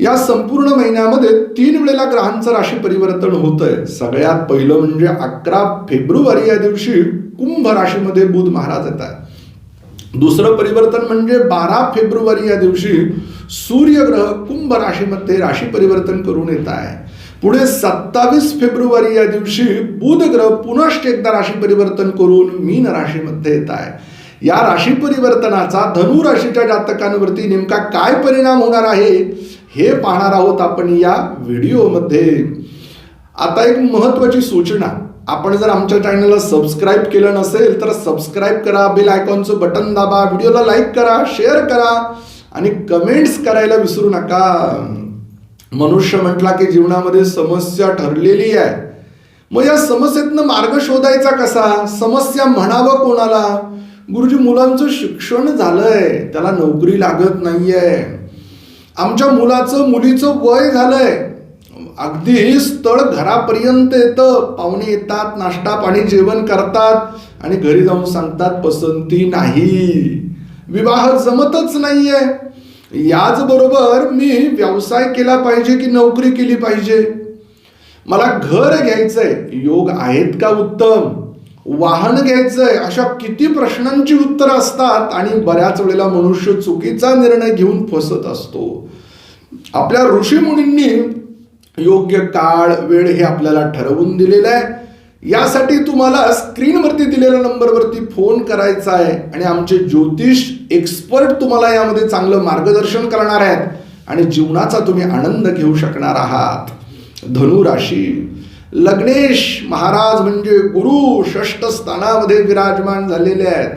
या संपूर्ण महिन्यामध्ये तीन वेळेला ग्रहांचं राशी परिवर्तन होतंय. सगळ्यात पहिलं म्हणजे अकरा फेब्रुवारी या दिवशी कुंभ राशीमध्ये बुध महाराज येत आहे दुसरं परिवर्तन म्हणजे बारा फेब्रुवारी या दिवशी सूर्यग्रह कुंभ राशीमध्ये राशी परिवर्तन करून येत आहे. पुढे सत्तावीस फेब्रुवारी या दिवशी बुध ग्रह पुनश्च एकदा राशी परिवर्तन करून मीन राशीमध्ये येत आहे. या राशी परिवर्तनाचा धनु राशीच्या जातकांवरती नेमका काय परिणाम होणार आहे? हे पाहणार आहोत आपण या व्हिडिओमध्ये. आता एक महत्वाची सूचना. आपण जर आमच्या चॅनलला सबस्क्राईब केलं नसेल तर सबस्क्राईब करा बेल आयकॉनचं बटन दाबा व्हिडिओला लाईक करा शेअर करा आणि कमेंट्स करायला विसरू नका. मनुष्य म्हटला की जीवनामध्ये समस्या ठरलेली आहे. मग या समस्येतनं मार्ग शोधायचा कसा? समस्या म्हणावं कोणाला? गुरुजी मुलांचं शिक्षण झालंय. त्याला नोकरी लागत नाहीये. आमच्या मुलाचं मुलीचं वय झालंय. अगदी स्थळ घरापर्यंत येतं. पाहुणे येतात नाश्ता पाणी जेवण करतात आणि घरी जाऊन सांगतात पसंती नाही. विवाह जमतच नाहीये. याचबरोबर मी व्यवसाय केला पाहिजे की नोकरी केली पाहिजे? मला घर घ्यायचंय. योग आहेत का उत्तम? वाहन घ्यायचंय अशा किती प्रश्नांची उत्तरं असतात आणि बऱ्याच वेळेला मनुष्य चुकीचा निर्णय घेऊन फसत असतो. आपल्या ऋषीमुनींनी योग्य काळ वेळ हे आपल्याला ठरवून दिलेलं आहे. यासाठी तुम्हाला स्क्रीनवरती दिलेल्या नंबरवरती फोन करायचा आहे आणि आमचे ज्योतिष एक्सपर्ट तुम्हाला यामध्ये चांगलं मार्गदर्शन करणार आहेत आणि जीवनाचा तुम्ही आनंद घेऊ शकणार आहात. धनुराशी लग्नेश महाराज म्हणजे गुरु षष्ठ स्थानामध्ये विराजमान झालेले आहेत.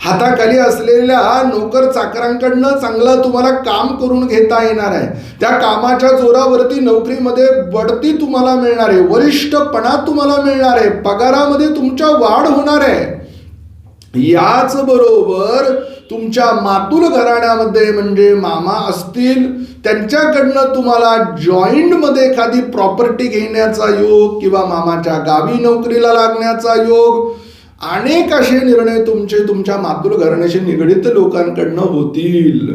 हाताखाली असलेल्या नोकर चाकरांकडनं चांगलं तुम्हाला काम करून घेता येणार आहे. त्या कामाच्या जोरावरती नोकरीमध्ये बढती तुम्हाला मिळणार आहे. वरिष्ठपणा तुम्हाला मिळणार आहे. पगारामध्ये तुमच्या वाढ होणार आहे. याच बरोबर तुमच्या मातुल घराण्यामध्ये म्हणजे मामा असतील त्यांच्याकडनं तुम्हाला जॉईंटमध्ये एखादी प्रॉपर्टी घेण्याचा योग किंवा मामाच्या गावी नोकरीला लागण्याचा योग अनेक असे निर्णय तुमचे तुमच्या मातृ घराण्याशी लोकांकडनं होतील.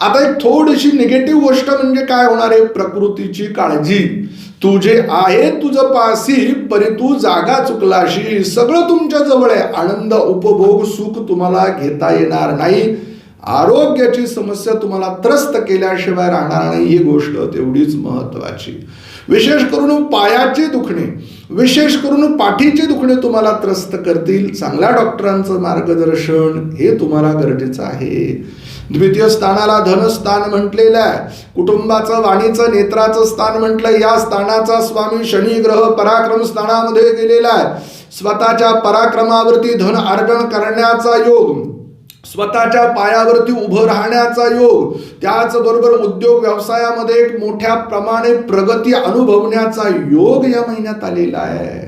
आता एक थोडीशी निगेटिव्ह गोष्ट म्हणजे काय होणार आहे? प्रकृतीची काळजी. तुझे आहे तुझं पासी परी तू जागा चुकलाशी सगळं तुमच्या जवळ आहे. आनंद उपभोग सुख तुम्हाला घेता येणार नाही. आरोग्याची समस्या तुम्हाला त्रस्त केल्याशिवाय राहणार नाही ही गोष्ट तेवढीच महत्वाची विशेष करून पायाचे दुखणे विशेष करून पाठीचे दुखणे तुम्हाला त्रस्त करतील. चांगल्या डॉक्टरांचं मार्गदर्शन हे तुम्हाला गरजेचं आहे. द्वितीय स्थानाला धनस्थान म्हटलेलं आहे. कुटुंबाचं वाणीचं नेत्राचं स्थान म्हटलं या स्थानाचा स्वामी शनी ग्रह पराक्रम स्थानामध्ये गेलेला आहे. स्वतःच्या पराक्रमावरती धन अर्जन करण्याचा योग स्वतःच्या पायावरती उभं राहण्याचा योग त्याचबरोबर उद्योग व्यवसायामध्ये एक मोठ्या प्रमाणे प्रगती अनुभवण्याचा योग या महिन्यात आलेला आहे.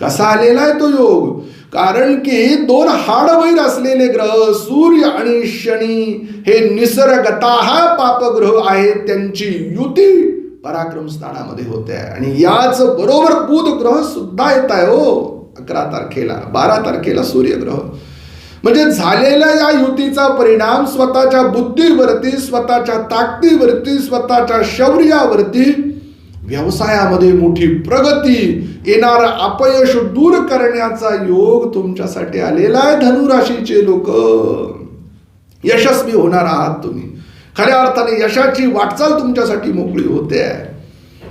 कसा आलेला आहे तो योग? कारण की दोन हाडवैर असलेले ग्रह सूर्य आणि शनी हे निसर्गता पापग्रह आहेत त्यांची युती पराक्रम स्थानामध्ये होते आणि याच बरोबर बुध ग्रह सुद्धा येत आहे हो अकरा तारखेला बारा तारखेला सूर्यग्रह. म्हणजे झालेल्या या युतीचा परिणाम स्वतःच्या बुद्धीवरती स्वतःच्या ताकदीवरती स्वतःच्या शौर्यावरती व्यवसायामध्ये मोठी प्रगती येणार अपयश दूर करण्याचा योग तुमच्यासाठी आलेला आहे धनुराशीचे लोक. यशस्वी होणार आहात तुम्ही. खऱ्या अर्थाने यशाची वाटचाल तुमच्यासाठी मोकळी होते.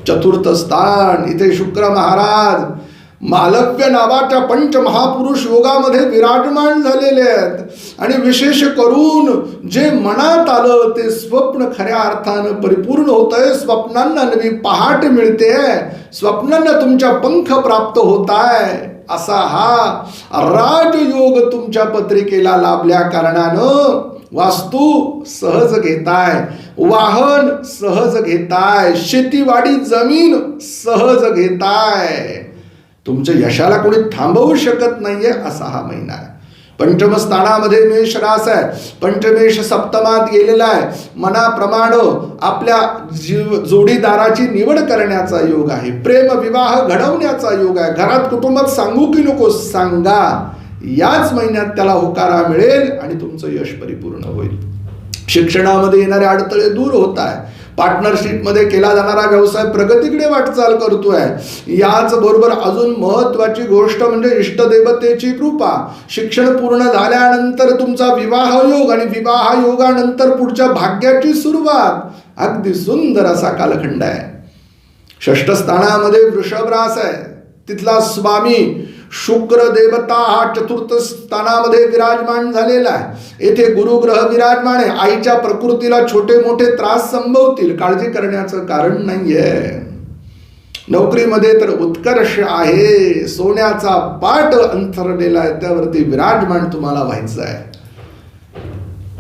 चतुर्थ स्थान इथे शुक्र महाराज मालव्य नावाच्या पंचमहापुरुष योगामध्ये विराजमान झालेले आहेत. आणि विशेष करून जे मनात आलं ते स्वप्न खऱ्या अर्थानं परिपूर्ण होत आहे स्वप्नांना नवी पहाट मिळते. स्वप्नांना तुमच्या पंख प्राप्त होत आहे असा हा राजयोग तुमच्या पत्रिकेला लाभल्या कारणानं वास्तू सहज घेताय. वाहन सहज घेताय. शेतीवाडी जमीन सहज घेताय. तुमच्या यशाला कोणी थांबवू शकत नाहीये असा हा महिना आहे. पंचम स्थानामध्ये मेष रास आहे. पंचमेश सप्तमात गेलेला आहे. मनाप्रमाणे आपल्या जीव जोडीदाराची निवड करण्याचा योग आहे. प्रेम विवाह घडवण्याचा योग आहे. घरात कुटुंबात सांगू की नको सांगा. याच महिन्यात त्याला होकारा मिळेल आणि तुमचं यश परिपूर्ण होईल. शिक्षणामध्ये येणारे अडथळे दूर होत आहे पार्टनरशिपमध्ये केला जाणारा व्यवसाय प्रगतीकडे वाटचाल करतोय. याचबरोबर अजून महत्त्वाची गोष्ट म्हणजे इष्टदेवतेची कृपा. शिक्षण पूर्ण झाल्यानंतर तुमचा विवाह योग आणि विवाह योगानंतर पुढच्या भाग्याची सुरुवात. अगदी सुंदर असा कालखंड आहे. षष्ठस्थानामध्ये वृषभ रास आहे. तिथला स्वामी शुक्र देवता हा चतुर्थ स्थानामध्ये विराजमान झालेला आहे. येथे गुरुग्रह विराजमान आहे. आईच्या प्रकृतीला छोटे मोठे त्रास संभवतील. काळजी करण्याचं कारण नाहीये. नोकरीमध्ये तर उत्कर्ष आहे. सोन्याचा पाट अंथरलेला आहे. त्यावरती विराजमान तुम्हाला व्हायचं आहे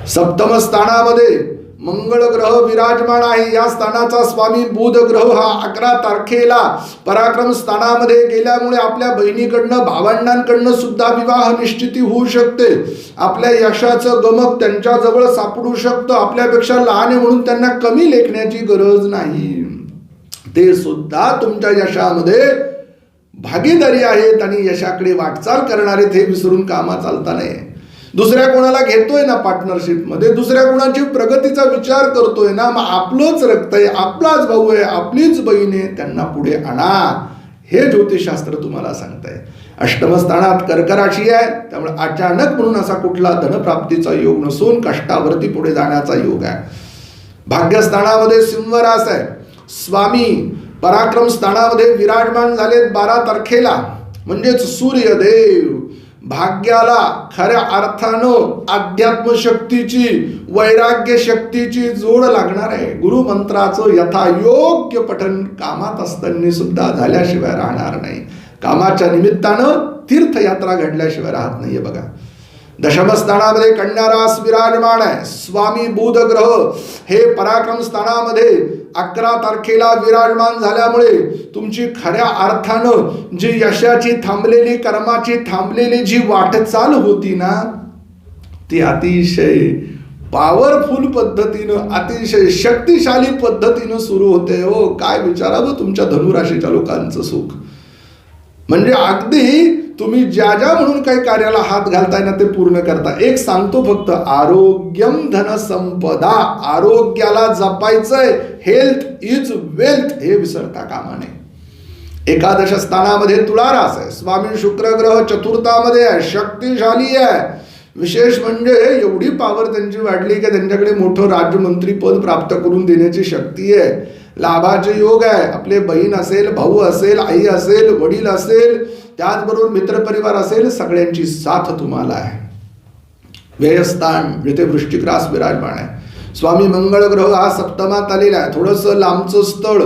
सप्तम स्थानामध्ये मंगळ ग्रह विराजमान आहे. या स्थानाचा स्वामी बुध ग्रह हा अकरा तारखेला पराक्रम स्थानामध्ये गेल्यामुळे आपल्या बहिणीकडनं भावंडांकडनं सुद्धा विवाह निश्चिती होऊ शकते. आपल्या यशाचं गमक त्यांच्याजवळ सापडू शकतं. आपल्यापेक्षा लहान आहे म्हणून त्यांना कमी लेखण्याची गरज नाही. ते सुद्धा तुमच्या यशामध्ये भागीदारी आहेत आणि यशाकडे वाटचाल करणारे ते विसरून कामा चालता नये. दुसऱ्या कोणाला घेतोय ना पार्टनरशिपमध्ये दुसऱ्या कोणाची प्रगतीचा विचार करतोय ना मग आपलंच रक्त आहे आपलाच भाऊ आहे आपलीच बहीण आहे त्यांना पुढे आणा. हे ज्योतिषशास्त्र तुम्हाला सांगतंय. अष्टमस्थानात कर्कराशी आहे त्यामुळे अचानक म्हणून असा कुठला धनप्राप्तीचा योग नसून कष्टावरती पुढे जाण्याचा योग आहे. भाग्यस्थानामध्ये सिंह रास आहे. स्वामी पराक्रम स्थानामध्ये विराजमान झालेत बारा तारखेला. म्हणजेच सूर्यदेव. भाग्याला खऱ्या अर्थानं अध्यात्म शक्तीची वैराग्य शक्तीची जोड लागणार आहे. गुरुमंत्राचं यथायोग्य पठन कामात असताना सुद्धा झाल्याशिवाय राहणार नाही. कामाच्या निमित्तानं तीर्थयात्रा घडल्याशिवाय राहत नाहीये बघा. दशम स्थानामध्ये कन्यारास विराजमान आहे स्वामी बुध ग्रह हे पराक्रम स्थानामध्ये अकरा तारखेला विराजमान झाल्यामुळे तुमची खऱ्या अर्थानं जी यशाची थांबलेली कर्माची थांबलेली जी वाटचाल होती ना ती अतिशय पॉवरफुल पद्धतीनं अतिशय शक्तिशाली पद्धतीनं सुरू होते हो. काय विचारावं तुमच्या धनुराशीच्या लोकांचं सुख? म्हणजे अगदी तुम्ही ज्या ज्या म्हणून काही कार्याला हात घालताय ना ते पूर्ण करता. एक सांगतो फक्त आरोग्यम धनसंपदा आरोग्याला जपायचंय. हेल्थ इज वेल्थ हे विसरता कामा नये. एकादश स्थानामध्ये तुळारास आहे. स्वामी शुक्र ग्रह चतुर्थामध्ये आहे. शक्तिशाली आहे. विशेष म्हणजे एवढी पावर त्यांची वाढली की त्यांच्याकडे मोठं राज्यमंत्री पद प्राप्त करून देण्याची शक्ती आहे. लाभाचे योग आहे. आपले बहीण असेल भाऊ असेल आई असेल वडील असेल त्याचबरोबर मित्रपरिवार असेल सगळ्यांची साथ तुम्हाला आहे. व्ययस्थान जिथे वृष्टिक्रास विराजमान आहे. स्वामी मंगळ ग्रह हा सप्तमात आलेला आहे. थोडंसं लांबचं स्थळ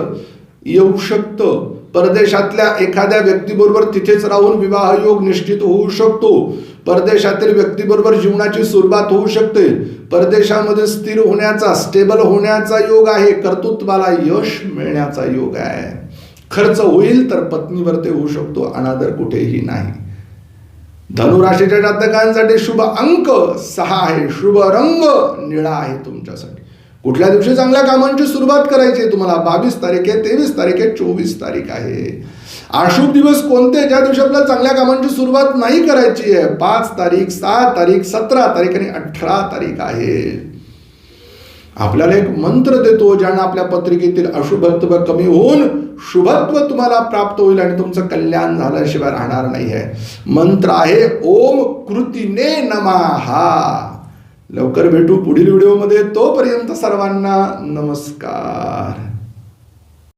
येऊ शकतं. परदेशातल्या एखाद्या व्यक्तीबरोबर तिथेच राहून विवाह योग निश्चित होऊ शकतो. परदेशातील व्यक्तीबरोबर जीवनाची सुरुवात होऊ शकते. परदेशामध्ये स्थिर होण्याचा स्टेबल होण्याचा योग आहे. कर्तृत्वाला यश मिळण्याचा योग आहे. खर्च होईल तर पत्नीवर ते होऊ शकतो अनादर कुठेही नाही. धनुराशीच्या जातकांसाठी शुभ अंक सहा आहे. शुभ रंग निळा आहे तुमच्यासाठी. कुठल्या दिवशी चांगल्या कामांची सुरुवात करायची आहे तुम्हाला? बावीस तारीख आहे तेवीस तारीख आहे चोवीस तारीख आहे. अशुभ दिवस कोणते? ज्या दिवशी आपल्याला चांगल्या कामांची सुरुवात नाही करायची आहे. पाच तारीख सहा तारीख सतरा तारीख आणि अठरा तारीख आहे. आपल्याला एक मंत्र देतो ज्यानं आपल्या पत्रिकेतील अशुभत्व कमी होऊन शुभत्व तुम्हाला प्राप्त होईल आणि तुमचं कल्याण झाल्याशिवाय राहणार नाही आहे. मंत्र आहे ओम कृतीने नमहा. लवकर भेटू पुढील व्हिडिओमध्ये. तोपर्यंत सर्वांना नमस्कार.